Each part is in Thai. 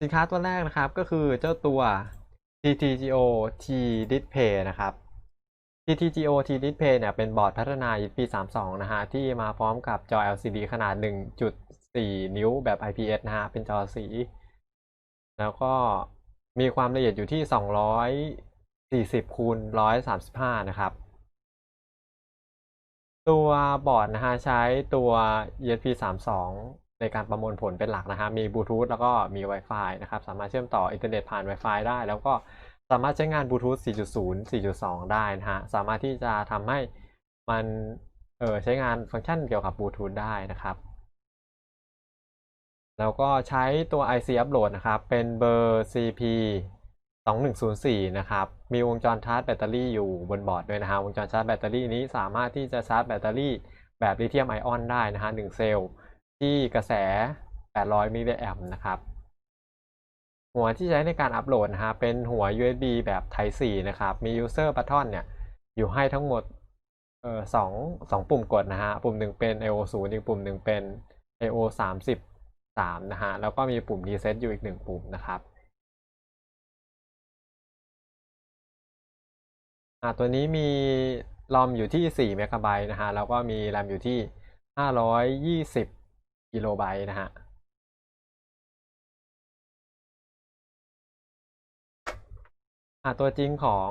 สินค้าตัวแรกนะครับก็คือเจ้าตัว TTGO T Display นะครับ TTGO T Display เนี่ยเป็นบอร์ดพัฒนา EP 32 นะฮะที่มาพร้อมกับจอ LCD ขนาด 1.4 นิ้วแบบ IPS นะฮะเป็นจอสี แล้วก็มีความละเอียดอยู่ที่ 240คูณ135 นะครับ ตัวบอร์ดนะฮะใช้ตัว ESP 32 ในการประมวลผลเป็นหลักนะฮะมีบลูทูธแล้วก็มี Wi-Fi นะครับ สามารถเชื่อมต่ออินเทอร์เน็ตผ่าน Wi-Fi ได้ แล้วก็สามารถใช้งานบลูทูธ 4.0 4.2 ได้นะฮะ สามารถที่จะทำให้มันเออใช้งานฟังก์ชันเกี่ยวกับบลูทูธได้นะครับ แล้วก็ใช้ตัว IC upload นะครับ เป็นเบอร์ CP 2104 นะครับ มีวงจรชาร์จแบตเตอรี่อยู่บนบอร์ดด้วยนะฮะ วงจรชาร์จแบตเตอรี่นี้สามารถที่จะชาร์จแบตเตอรี่แบบลิเธียมไอออนได้นะฮะ1เซลล์ ที่กระแส 800มิลลิแอมป์นะครับ หัวที่ใช้ในการอัปโหลดนะฮะเป็นหัว USB แบบ Type C นะครับ มี User Button เนี่ย อยู่ให้ทั้งหมดเออสองสองปุ่มกดนะฮะ ปุ่มหนึ่งเป็น I/O 0อีกปุ่มหนึ่งเป็น I/O 33นะฮะ แล้วก็มีปุ่ม Reset อยู่อีกหนึ่งปุ่มนะครับตัวนี้มีรอมอยู่ที่4เมกะไบต์นะฮะ แล้วก็มีแรมอยู่ที่ 520 กิโลไบต์นะฮะอ่าตัวจริงของ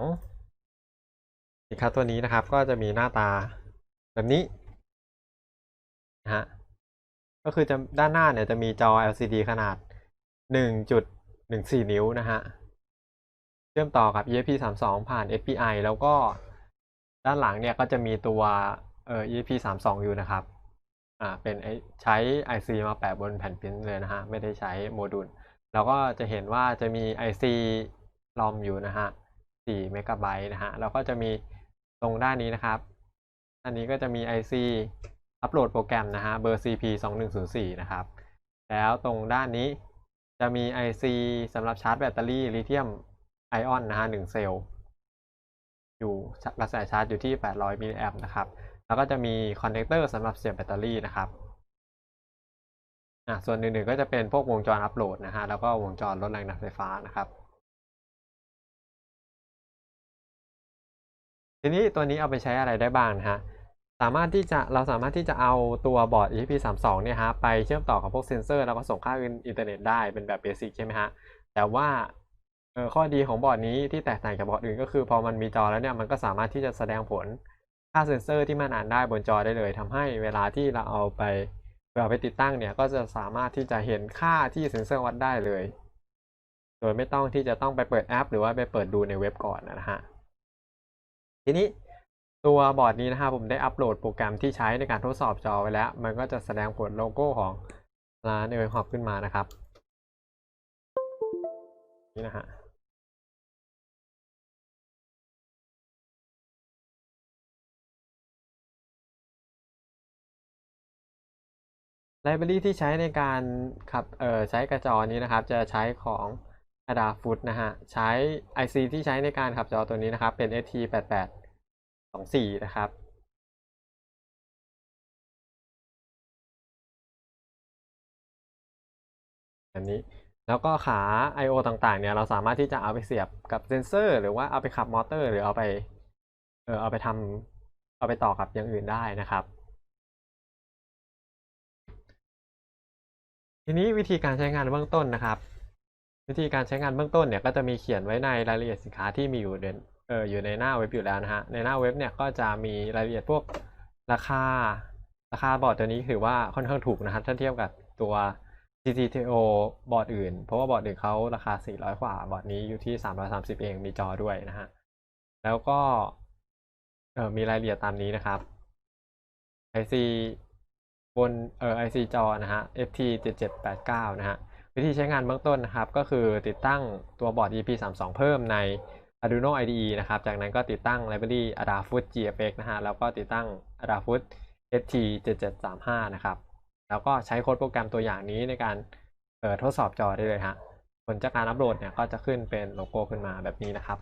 สินค้าตัวนี้นะครับ ก็จะมีหน้าตาแบบนี้นะฮะก็คือจะด้านหน้าเนี่ยจะมีจอ LCD ขนาด 1.14 นิ้วนะฮะ เชื่อมต่อกับ ESP 32ผ่าน SPI แล้วก็ด้านหลังเนี่ยก็จะมีตัวเอ่อ ESP 32อยู่นะครับ อ่าเป็นไอใช้ IC มาแปะบนแผ่นพิมพ์เลยนะฮะ ไม่ได้ใช้โมดูลแล้วก็จะเห็นว่าจะมี IC รอมอยู่นะฮะ4เมกะไบต์นะฮะแล้วก็จะมีตรงด้านนี้นะครับ อันนี้ก็จะมี IC อัปโหลดโปรแกรมนะฮะเบอร์ CP 2104นะครับ แล้วตรงด้านนี้จะมี IC สำหรับชาร์จแบตเตอรี่ลิเธียมไอออนนะฮะ1เซลล์อยู่กระแสชาร์จอยู่ที่ 800มิลลิแอมป์นะครับ แล้วก็จะมีคอนเนคเตอร์สำหรับเสียบแบตเตอรี่นะครับอะส่วนอื่นๆก็จะเป็นพวกวงจรอัปโหลดนะฮะแล้วก็วงจรลดแรงดันไฟฟ้านะครับ ทีนี้ตัวนี้เอาไปใช้อะไรได้บ้างนะฮะสามารถที่จะเราสามารถที่จะเอาตัวบอร์ด EP32 เนี่ยฮะไปเชื่อมต่อกับพวกเซนเซอร์แล้วก็ส่งค่าอินเทอร์เน็ตได้เป็นแบบเบสิกใช่ไหมฮะแต่ว่าข้อดีของบอร์ดนี้ที่แตกต่างจากบอร์ดอื่นก็คือพอมันมีจอแล้วเนี่ยมันก็สามารถที่จะแสดงผล ค่าเซนเซอร์ที่มันอ่านได้บนจอได้เลยทำให้เวลาที่เราเอาไปเอาไปติดตั้งเนี่ยก็จะสามารถที่จะเห็นค่าที่เซนเซอร์วัดได้เลย โดยไม่ต้องที่จะต้องไปเปิดแอป หรือว่าไปเปิดดูในเว็บก่อนนะฮะทีนี้ตัวบอร์ดนี้นะครับผมได้อัปโหลดโปรแกรมที่ใช้ในการทดสอบจอไว้แล้ว มันก็จะแสดงผลโลโก้ของร้านเอเวอร์ฮอปขึ้นมานะครับนี่นะฮะ ไลบรารีที่ใช้ในการขับเอ่อใช้กระจอนี้นะครับ จะใช้ของ Adafruit นะฮะ ใช้ IC ที่ใช้ในการขับจอตัวนี้นะครับ เป็น ST8824 นะครับอันนี้แล้วก็ขา I/O ต่างๆ เนี่ยเราสามารถที่จะเอาไปเสียบกับเซนเซอร์ หรือว่าเอาไปขับมอเตอร์ หรือเอาไปเออเอาไปทำเอาไปต่อกับอย่างอื่นได้นะครับ ทีนี้วิธีการใช้งานเบื้องต้นนะครับ วิธีการใช้งานเบื้องต้นเนี่ยก็จะมีเขียนไว้ในรายละเอียดสินค้าที่มีอยู่ในเอออยู่ในหน้าเว็บอยู่แล้วนะฮะในหน้าเว็บเนี่ยก็จะมีรายละเอียดพวกราคาราคาบอร์ดตัวนี้ถือว่าค่อนข้างถูกนะครับถ้าเทียบกับตัว CCTO บอร์ดอื่น เพราะว่าบอร์ดอื่นเขาราคา 400 กว่า บอร์ดนี้อยู่ที่ 330 เองมีจอด้วยนะฮะแล้วก็เออมีรายละเอียดตามนี้นะครับ IC บนเอ่อ IC จอนะฮะ FT 7789 นะฮะวิธีใช้งานเบื้องต้นนะครับ ก็คือติดตั้งตัวบอร์ด EP32 เพิ่มใน Arduino IDE นะครับ จากนั้นก็ติดตั้ง library Adafruit GFX นะฮะ แล้วก็ติดตั้ง Adafruit ST7735 นะครับ แล้วก็ใช้โค้ดโปรแกรมตัวอย่างนี้ในการเอ่อทดสอบจอได้เลยฮะ ผลจากการอัปโหลดเนี่ยก็จะขึ้นเป็นโลโก้ขึ้นมาแบบนี้นะครับ